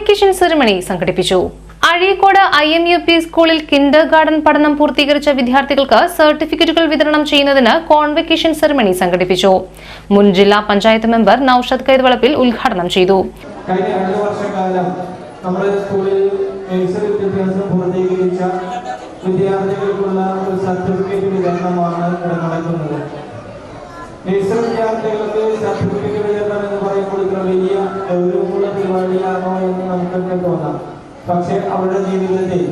Convocation ceremony സംഘടിപ്പിച്ചു. Azhikode I M U P സ്കൂളിൽ kindergarten പഠനം പൂർത്തീകരിച്ച വിദ്യാർത്ഥികൾക്ക് സർട്ടിഫിക്കറ്റുകൾ വിതരണം ചെയ്യുന്നതിന് കോൺവെക്കേഷൻ സെറിമണി സംഘടിപ്പിച്ചു. മുൻ ജില്ലാ പഞ്ചായത്ത് മെമ്പർ നൌഷദ് കൈതവളപ്പിൽ ഉദ്ഘാടനം ചെയ്തു. വിദ്യാർത്ഥികൾക്കുള്ള ഒരു സർട്ടിഫിക്കറ്റ് വിതരണമാണ് നടക്കുന്നത്. വിദ്യാർത്ഥികൾക്ക് സർട്ടിഫിക്കറ്റ് വലിയ നമുക്കൊക്കെ തോന്നാം പക്ഷേ അവരുടെ ജീവിതത്തിൽ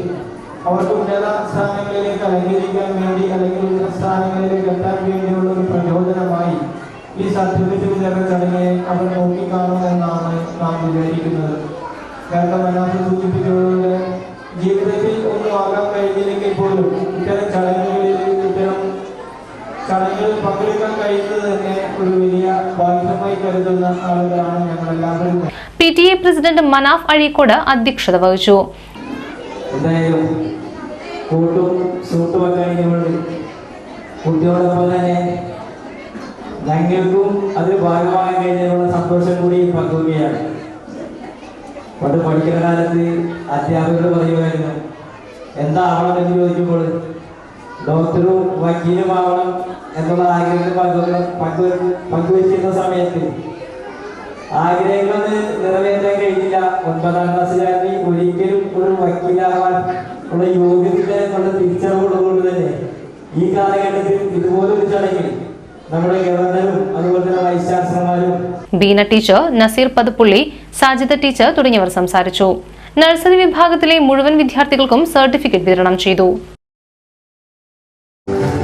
അവർക്ക് ഉന്നത സ്ഥാനങ്ങളിലേക്ക് അലങ്കരിക്കാൻ വേണ്ടി അല്ലെങ്കിൽ ഉന്നത സ്ഥാനങ്ങളിലേക്ക് എത്താൻ വേണ്ടിയുള്ള ഒരു പ്രചോദനമായി ഒരു വലിയ ഭാഗ്യമായി കരുതുന്ന ആളുകളാണ് ഞങ്ങൾ എല്ലാവരും P T A president Manaf Azhikode അധ്യക്ഷത വഹിച്ചു. എന്തായാലും കൂട്ടും സൂട്ടുമൊക്കെ കഴിഞ്ഞുകൊണ്ട് കുട്ടിയോടൊപ്പം തന്നെ ഞങ്ങൾക്കും അതിൽ ഭാഗമായി കഴിഞ്ഞതിനുള്ള സന്തോഷം കൂടി പങ്കുവയ്ക്കുകയാണ്. പണ്ട് പഠിക്കുന്ന കാലത്ത് അധ്യാപകർ പറയുമായിരുന്നു എന്താവണം എന്ന് ചോദിക്കുമ്പോൾ ഡോക്ടറും വക്കീലും ആവണം എന്നുള്ള ആഗ്രഹങ്ങൾ പങ്കു പങ്കു പങ്കുവയ്ക്കുന്ന സമയത്ത് ആഗ്രഹങ്ങളൊന്നും നിറവേറ്റാൻ കഴിഞ്ഞില്ല. ഒൻപതാം ക്ലാസ്സിലായി ഒരിക്കലും ഒരു വക്കീലാവാൻ ഉള്ള യോഗ്യത എന്നുള്ള തിരിച്ചറിവുള്ളതുകൊണ്ട് തന്നെ ഈ കാലഘട്ടത്തിൽ ഇതുപോലൊരു ചടങ്ങിൽ നമ്മുടെ ഗവർണറും അതുപോലെ തന്നെ വൈസ് ചാൻസലർമാരും ബീന ടീച്ചർ നസീർ പതുപ്പുള്ളി സാജിദ ടീച്ചർ തുടങ്ങിയവർ സംസാരിച്ചു. നഴ്സറി വിഭാഗത്തിലെ മുഴുവൻ വിദ്യാർത്ഥികൾക്കും സർട്ടിഫിക്കറ്റ് വിതരണം ചെയ്തു. thank you.